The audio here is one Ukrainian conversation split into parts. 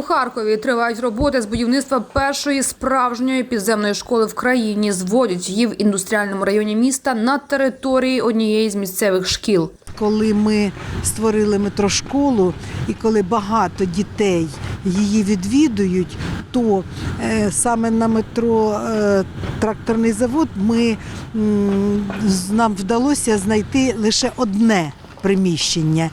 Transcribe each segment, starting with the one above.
У Харкові тривають роботи з будівництва першої справжньої підземної школи в країні. Зводять її в індустріальному районі міста на території однієї з місцевих шкіл. Коли ми створили метрошколу і коли багато дітей її відвідують, то е, саме на метро е, тракторний завод ми, нам вдалося знайти лише одне приміщення.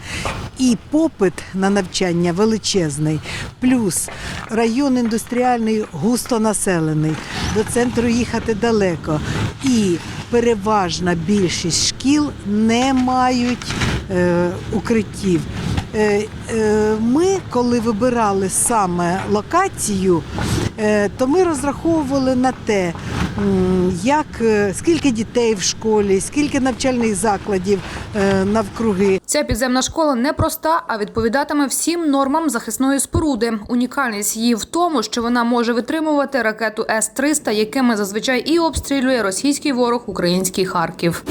І попит на навчання величезний. Плюс район індустріальний густонаселений, до центру їхати далеко. І переважна більшість шкіл не мають е, укриттів. Е, е, ми, коли вибирали саме локацію, то ми розраховували на те, як, е, скільки дітей в школі, скільки навчальних закладів е, навкруги. Ця підземна школа не проста, а відповідатиме всім нормам захисної споруди. Унікальність її в тому, що вона може витримувати ракету С-300, якими зазвичай і обстрілює російський ворог український Харків.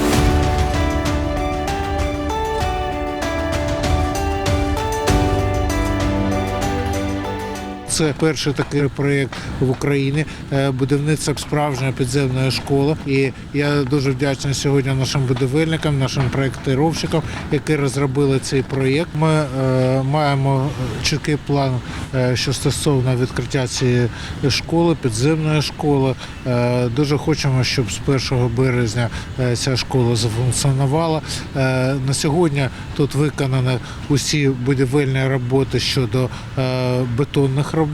Це перший такий проєкт в Україні е, будівництво справжньої підземної школи. І я дуже вдячний сьогодні нашим будівельникам, нашим проєктировщикам, які розробили цей проєкт. Ми е, маємо чіткий план, е, що стосовно відкриття цієї школи, підземної школи. Дуже хочемо, щоб з 1 березня ця школа зафункціонувала. На сьогодні тут виконані усі будівельні роботи щодо бетонних робіт.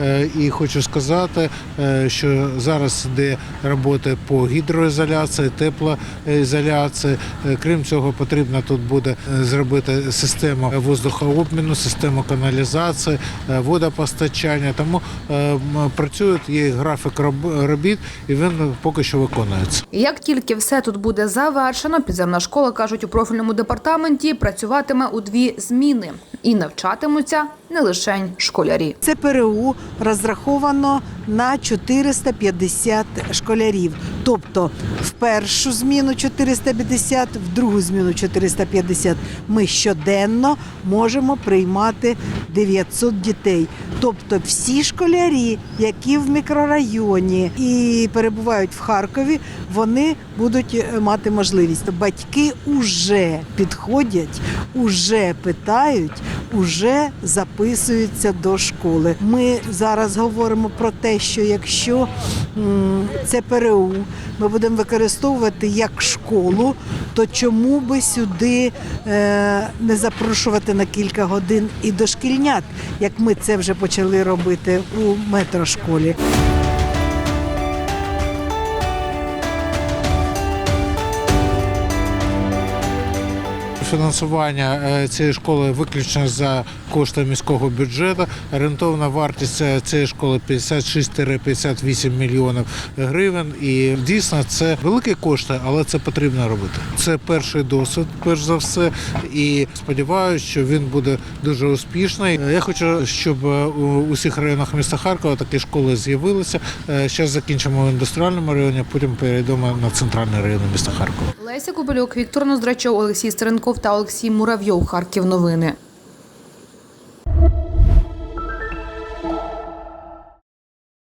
Е, І хочу сказати, е, що зараз йде роботи по гідроізоляції, теплоізоляції. Е, Крім цього, потрібно тут буде зробити систему воздухообміну, систему каналізації, водопостачання. Тому працюють є графік роб- робіт, і він поки що виконується. Як тільки все тут буде завершено, підземна школа кажуть у профільному департаменті працюватиме у дві зміни і навчатимуться не лише школярі. Це ПРУ розраховано на 450 школярів. Тобто в першу зміну 450, в другу зміну 450. Ми щоденно можемо приймати 900 дітей. Тобто всі школярі, які в мікрорайоні і перебувають в Харкові, вони будуть е, мати можливість. Батьки вже підходять, уже питають, уже записуються до школи. Ми зараз говоримо про те, що якщо це ПРУ, ми будемо використовувати як школу, то чому би сюди е, не запрошувати на кілька годин і дошкільнят, як ми це вже почали робити у метрошколі. Фінансування е, цієї школи виключно за кошти міського бюджету. Орієнтовна вартість е, цієї школи 56-58 мільйонів гривень. І дійсно це великі кошти, але це потрібно робити. Це перший досвід, перш за все. І сподіваюся, що він буде дуже успішний. Е, Я хочу, щоб у усіх районах міста Харкова такі школи з'явилися. Зараз закінчимо в індустріальному районі, потім перейдемо на центральний район міста Харкова. Леся Кубелюк, Віктор Ноздрачов, Олексій Стеренков та Олексій Муравйов. Харків новини.